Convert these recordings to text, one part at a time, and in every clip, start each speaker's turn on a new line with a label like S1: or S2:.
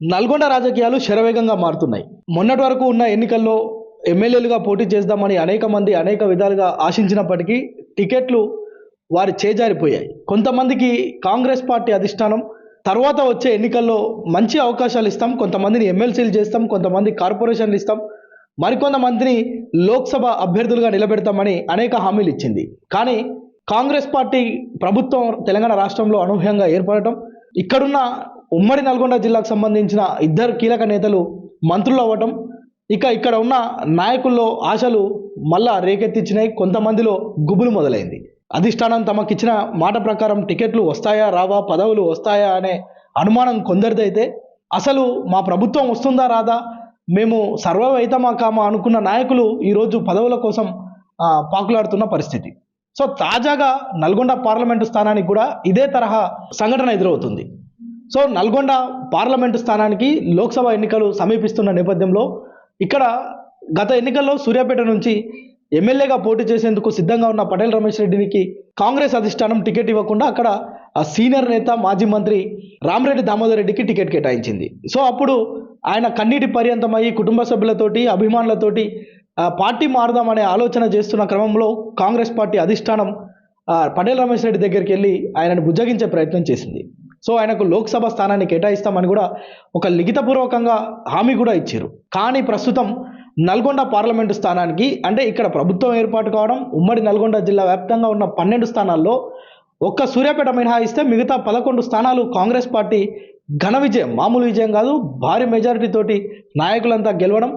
S1: నల్గొండ రాజకీయాలు శరవేగంగా మారుతున్నాయి. మొన్నటి వరకు ఉన్న ఎన్నికల్లో ఎమ్మెల్యేలుగా పోటీ చేద్దామని అనేక మంది అనేక విధాలుగా ఆశించినప్పటికీ టికెట్లు వారి చేజారిపోయాయి. కొంతమందికి కాంగ్రెస్ పార్టీ అధిష్టానం తర్వాత వచ్చే ఎన్నికల్లో మంచి అవకాశాలు ఇస్తాం కొంతమందిని ఎమ్మెల్సీలు చేస్తాం కొంతమంది కార్పొరేషన్లు ఇస్తాం మరికొంతమందిని లోక్సభ అభ్యర్థులుగా నిలబెడతామని అనేక హామీలు ఇచ్చింది. కానీ కాంగ్రెస్ పార్టీ ప్రభుత్వం తెలంగాణ రాష్ట్రంలో అనూహ్యంగా ఏర్పడటం ఇక్కడున్న ఉమ్మడి నల్గొండ జిల్లాకు సంబంధించిన ఇద్దరు కీలక నేతలు మంత్రులు అవ్వటం ఇక ఇక్కడ ఉన్న నాయకుల్లో ఆశలు మళ్ళా రేకెత్తించినాయి కొంతమందిలో గుబులు మొదలైంది. అధిష్టానం తమకిచ్చిన మాట ప్రకారం టికెట్లు వస్తాయా రావా పదవులు వస్తాయా అనే అనుమానం కొందరిదైతే అసలు మా ప్రభుత్వం వస్తుందా రాదా? మేము సర్వైవ్ అవుతామా కామా అనుకున్న నాయకులు ఈరోజు పదవుల కోసం పాకులాడుతున్న పరిస్థితి. సో తాజాగా నల్గొండ పార్లమెంటు స్థానానికి కూడా ఇదే తరహా సంఘటన ఎదురవుతుంది. సో నల్గొండ పార్లమెంటు స్థానానికి లోక్సభ ఎన్నికలు సమీపిస్తున్న నేపథ్యంలో ఇక్కడ గత ఎన్నికల్లో సూర్యాపేట నుంచి ఎమ్మెల్యేగా పోటీ చేసేందుకు సిద్ధంగా ఉన్న పటేల్ రమేష్ రెడ్డికి కాంగ్రెస్ అధిష్టానం టికెట్ ఇవ్వకుండా అక్కడ ఆ సీనియర్ నేత మాజీ మంత్రి రామరెడ్డి దామోదర్ రెడ్డికి టికెట్ కేటాయించింది. సో అప్పుడు ఆయన కన్నీటి పర్యంతమయ్యి కుటుంబ సభ్యులతోటి అభిమానులతోటి పార్టీ మారుదామనే ఆలోచన చేస్తున్న క్రమంలో కాంగ్రెస్ పార్టీ అధిష్టానం పటేల్ రమేష్ రెడ్డి దగ్గరికి వెళ్ళి ఆయనను బుజ్జగించే ప్రయత్నం చేసింది. సో ఆయనకు లోక్సభ స్థానాన్ని కేటాయిస్తామని కూడా ఒక లిఖితపూర్వకంగా హామీ కూడా ఇచ్చారు. కానీ ప్రస్తుతం నల్గొండ పార్లమెంటు స్థానానికి అంటే ఇక్కడ ప్రభుత్వం ఏర్పాటు కావడం ఉమ్మడి నల్గొండ జిల్లా వ్యాప్తంగా ఉన్న పన్నెండు స్థానాల్లో ఒక్క సూర్యాపేట మినహాయిస్తే మిగతా పదకొండు స్థానాలు కాంగ్రెస్ పార్టీ ఘన విజయం మామూలు విజయం కాదు భారీ మెజారిటీతోటి నాయకులంతా గెలవడం.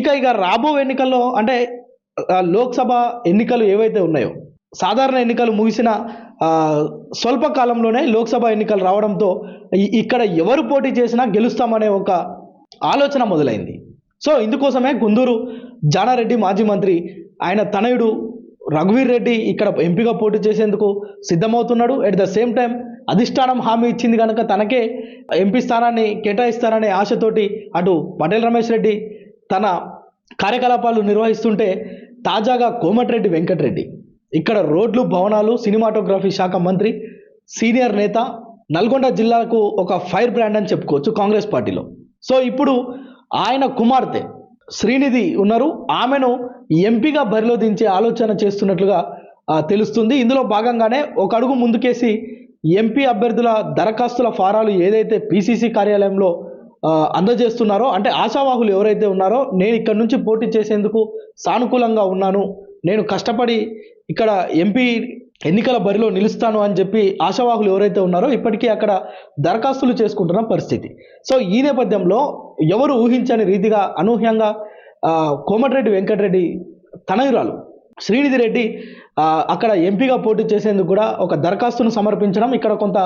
S1: ఇక ఇక రాబో ఎన్నికల్లో అంటే లోక్సభ ఎన్నికలు ఏవైతే ఉన్నాయో సాధారణ ఎన్నికలు ముగిసిన స్వల్పకాలంలోనే లోక్సభ ఎన్నికలు రావడంతో ఇక్కడ ఎవరు పోటీ చేసినా గెలుస్తామనే ఒక ఆలోచన మొదలైంది. సో ఇందుకోసమే గుందూరు జానారెడ్డి మాజీ మంత్రి ఆయన తనయుడు రఘువీర్ రెడ్డి ఇక్కడ ఎంపీగా పోటీ చేసేందుకు సిద్ధమవుతున్నాడు. ఎట్ ద సేమ్ టైం అధిష్టానం హామీ ఇచ్చింది కనుక తనకే ఎంపీ స్థానాన్ని కేటాయిస్తారనే ఆశతోటి అటు పటేల్ రమేష్ రెడ్డి తన కార్యకలాపాలు నిర్వహిస్తుంటే తాజాగా కోమటిరెడ్డి వెంకటరెడ్డి ఇక్కడ రోడ్లు భవనాలు సినిమాటోగ్రఫీ శాఖ మంత్రి సీనియర్ నేత నల్గొండ జిల్లాకు ఒక ఫైర్ బ్రాండ్ అని చెప్పుకోవచ్చు కాంగ్రెస్ పార్టీలో. సో ఇప్పుడు ఆయన కుమార్తె శ్రీనిధి ఉన్నారు. ఆమెను ఎంపీగా బరిలో దించే ఆలోచన చేస్తున్నట్లుగా తెలుస్తుంది. ఇందులో భాగంగానే ఒక అడుగు ముందుకేసి ఎంపీ అభ్యర్థుల దరఖాస్తుల ఫారాలు ఏదైతే పిసిసి కార్యాలయంలో అందజేస్తున్నారో అంటే ఆశావాహులు ఎవరైతే ఉన్నారో నేను ఇక్కడ నుంచి పోటీ చేసేందుకు సానుకూలంగా ఉన్నాను. నేను కష్టపడి ఇక్కడ ఎంపీ ఎన్నికల బరిలో నిలుస్తాను అని చెప్పి ఆశావాహులు ఎవరైతే ఉన్నారో ఇప్పటికీ అక్కడ దరఖాస్తులు చేసుకుంటున్న పరిస్థితి. సో ఈ నేపథ్యంలో ఎవరు ఊహించని రీతిగా అనూహ్యంగా కోమటిరెడ్డి వెంకటరెడ్డి తనయురాలు శ్రీనిధి రెడ్డి అక్కడ ఎంపీగా పోటీ చేసేందుకు కూడా ఒక దరఖాస్తును సమర్పించడం ఇక్కడ కొంత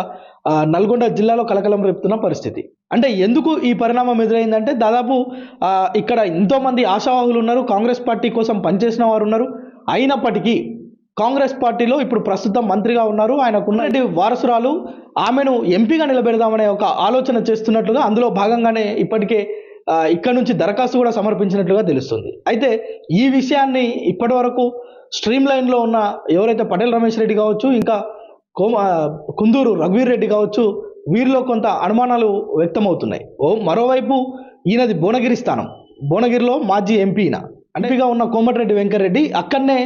S1: నల్గొండ జిల్లాలో కలకలం రేపుతున్న పరిస్థితి. అంటే ఎందుకు ఈ పరిణామం ఎదురైందంటే దాదాపు ఇక్కడ ఎంతోమంది ఆశావాహులు ఉన్నారు. కాంగ్రెస్ పార్టీ కోసం పనిచేసిన వారు ఉన్నారు. అయినప్పటికీ కాంగ్రెస్ పార్టీలో ఇప్పుడు ప్రస్తుతం మంత్రిగా ఉన్నారు. ఆయనకున్నటువంటి వారసురాలు ఆమెను ఎంపీగా నిలబెడదామనే ఒక ఆలోచన చేస్తున్నట్లుగా అందులో భాగంగానే ఇప్పటికే ఇక్కడ నుంచి దరఖాస్తు కూడా సమర్పించినట్లుగా తెలుస్తుంది. అయితే ఈ విషయాన్ని ఇప్పటి వరకు స్ట్రీమ్ లైన్లో ఉన్న ఎవరైతే పటేల్ రమేష్ రెడ్డి కావచ్చు ఇంకా కోమ కుందూరు రఘువీర్ రెడ్డి కావచ్చు వీరిలో కొంత అనుమానాలు వ్యక్తమవుతున్నాయి. ఓ మరోవైపు ఈయనది భువనగిరి స్థానం. భువనగిరిలో మాజీ ఎంపీ ఎంపీగా ఉన్న కోమటిరెడ్డి వెంకటరెడ్డి అక్కడనే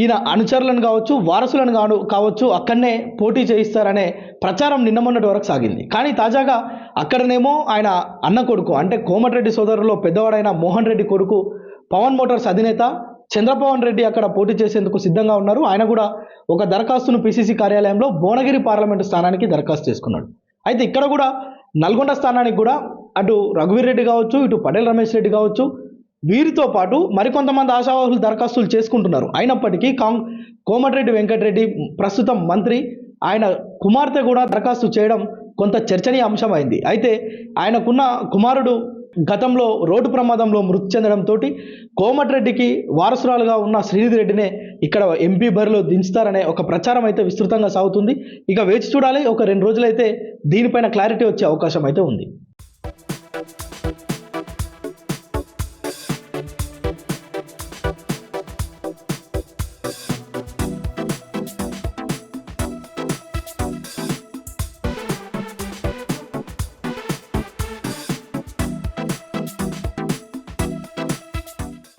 S1: ఈయన అనుచరులను కావచ్చు వారసులను కాను కావచ్చు అక్కడనే పోటీ చేయిస్తారనే ప్రచారం నిన్న మొన్నటి వరకు సాగింది. కానీ తాజాగా అక్కడనేమో ఆయన అన్న కొడుకు అంటే కోమటిరెడ్డి సోదరులో పెద్దవాడైన మోహన్ రెడ్డి కొడుకు పవన్ మోటార్స్ అధినేత చంద్రపవన్ రెడ్డి అక్కడ పోటీ చేసేందుకు సిద్ధంగా ఉన్నారు. ఆయన కూడా ఒక దరఖాస్తును పిసిసి కార్యాలయంలో భువనగిరి పార్లమెంటు స్థానానికి దరఖాస్తు చేసుకున్నాడు. అయితే ఇక్కడ కూడా నల్గొండ స్థానానికి కూడా అటు రఘువీర్ రెడ్డి కావచ్చు ఇటు పటేల్ రమేష్ రెడ్డి కావచ్చు వీరితో పాటు మరికొంతమంది ఆశావాహులు దరఖాస్తులు చేసుకుంటున్నారు. అయినప్పటికీ కాంగ్ కోమటిరెడ్డి వెంకటరెడ్డి ప్రస్తుతం మంత్రి. ఆయన కుమార్తె కూడా దరఖాస్తు చేయడం కొంత చర్చనీయ అంశమైంది అయింది అయితే ఆయనకున్న కుమారుడు గతంలో రోడ్డు ప్రమాదంలో మృతి చెందడంతో కోమటిరెడ్డికి వారసురాలుగా ఉన్న శ్రీనిధి రెడ్డినే ఇక్కడ ఎంపీ బరిలో దించుతారనే ఒక ప్రచారం అయితే విస్తృతంగా సాగుతుంది. ఇక వేచి చూడాలి. ఒక రెండు రోజులైతే దీనిపైన క్లారిటీ వచ్చే అవకాశం అయితే ఉంది.